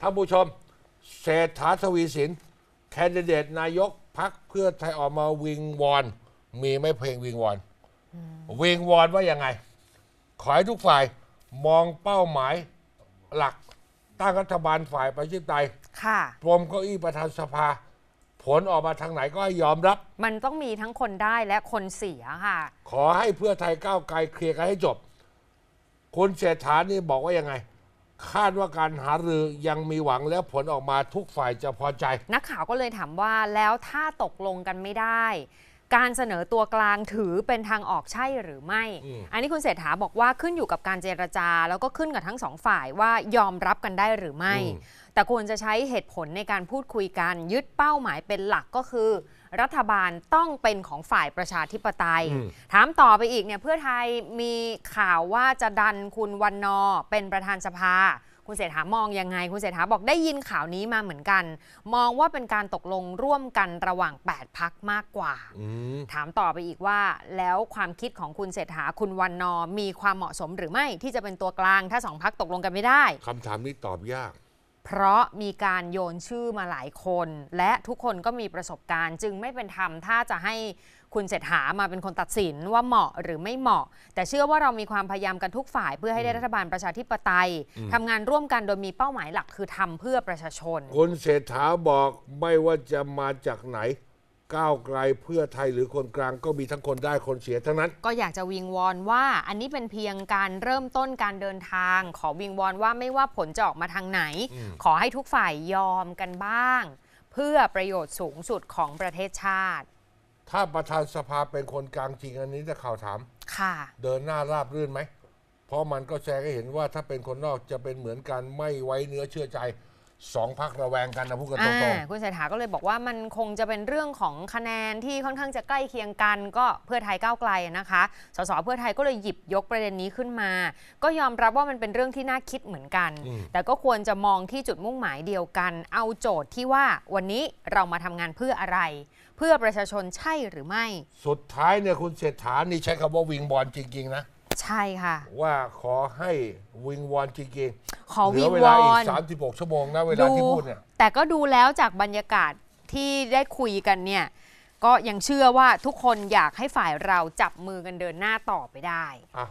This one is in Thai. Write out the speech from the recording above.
ท่านผู้ชมเศรษฐาทวีสิน แคนดิเดตนายกพักเพื่อไทยออกมาวิงวอน มีไหม่เพลงวิงวอน วิงวอนว่ายังไง ขอให้ทุกฝ่ายมองเป้าหมายหลักตั้งรัฐบาลฝ่ายประชาธิปไตยค่ะปลมเก้าอี้ประธานสภา ผลออกมาทางไหนก็ให้ยอมรับ มันต้องมีทั้งคนได้และคนเสียค่ะ ขอให้เพื่อไทยก้าวไกลเคลียร์กันให้จบ คุณเศรษฐานี่บอกว่ายังไง คาดว่าการหารือยังมีหวังแล้วผลออกมาทุกฝ่ายจะพอใจ นักข่าวก็เลยถามว่าแล้วถ้าตกลงกันไม่ได้ การเสนอตัวกลางถือเป็นทางออกใช่หรือไม่อืมอันนี้คุณเศรษฐาบอกว่าขึ้นอยู่กับการเจรจา แล้วก็ขึ้นกับทั้งสองฝ่ายว่ายอมรับกันได้หรือไม่ แต่ควรจะใช้เหตุผลในการพูดคุยกัน ยึดเป้าหมายเป็นหลักก็คือ รัฐบาลต้องเป็นของฝ่ายประชาธิปไตยอืมถามต่อไปอีกเนี่ยเพื่อไทยมีข่าวว่าจะดันคุณวันนอร์เป็นประธานสภา คุณเศรษฐามองยังไง คุณเศรษฐาบอกได้ยินข่าวนี้มาเหมือนกัน มองว่าเป็นการตกลงร่วมกันระหว่าง 8 พักมากกว่าอืมถามต่อไปอีกว่า แล้วความคิดของคุณเศรษฐาคุณวันนอร์มีความเหมาะสมหรือไม่ที่จะเป็นตัวกลางถ้าสองพักตกลงกันไม่ได้คำถามนี้ตอบยาก เพราะมีการโยนชื่อมาหลายคน และทุกคนก็มีประสบการณ์ จึงไม่เป็นธรรมถ้าจะให้คุณเศรษฐามาเป็นคนตัดสินว่าเหมาะหรือไม่เหมาะ แต่เชื่อว่าเรามีความพยายามกันทุกฝ่าย เพื่อให้ได้รัฐบาลประชาธิปไตยอืมทำงานร่วมกันโดยมีเป้าหมายหลักคือทำเพื่อประชาชน คุณเศรษฐาบอกไม่ว่าจะมาจากไหน ก้าวไกลเพื่อไทยหรือคนกลางก็มีทั้งคนได้คนเสียทั้งนั้น ก็อยากจะวิงวอนว่าอันนี้เป็นเพียงการเริ่มต้นการเดินทาง ขอวิงวอนว่าไม่ว่าผลจะออกมาทางไหนอืมขอให้ทุกฝ่ายยอมกันบ้าง เพื่อประโยชน์สูงสุดของประเทศชาติ ถ้าประธานสภาเป็นคนกลางจริงอันนี้จะข่าวถาม ค่ะ เดินหน้าราบรื่นไหมเพราะมันก็แสดงให้เห็นว่าถ้าเป็นคนนอกจะเป็นเหมือนกันไม่ไว้เนื้อเชื่อใจ สองพักระแวงกันนะพูดกันตรงอ่าคุณเศรษฐาก็เลยบอกว่ามันคงจะเป็นเรื่องของคะแนนที่ค่อนข้างจะใกล้เคียงกัน ก็เพื่อไทยก้าวไกลนะคะ สสเพื่อไทยก็เลยหยิบยกประเด็นนี้ขึ้นมา ก็ยอมรับว่ามันเป็นเรื่องที่น่าคิดเหมือนกันอืมแต่ก็ควรจะมองที่จุดมุ่งหมายเดียวกัน เอาโจทย์ที่ว่าวันนี้เรามาทำงานเพื่ออะไร เพื่อประชาชนใช่หรือไม่ๆสุดท้ายเนี่ยคุณเศรษฐานี่ใช้คำว่าวิงบอลจริงๆนะใช่ค่ะ ว่าขอให้วิงวอนจริง ขอๆเหลืวิองเววลาออีกน36 ชั่วโมงนะเวลาที่พูดเนี่ย แต่ก็ดูแล้วจากบรรยากาศที่ได้คุยกันเนี่ย ก็ยังเชื่อว่าทุกคนอยากให้ฝ่ายเราจับมือกันเดินหน้าต่อไปได้ อะ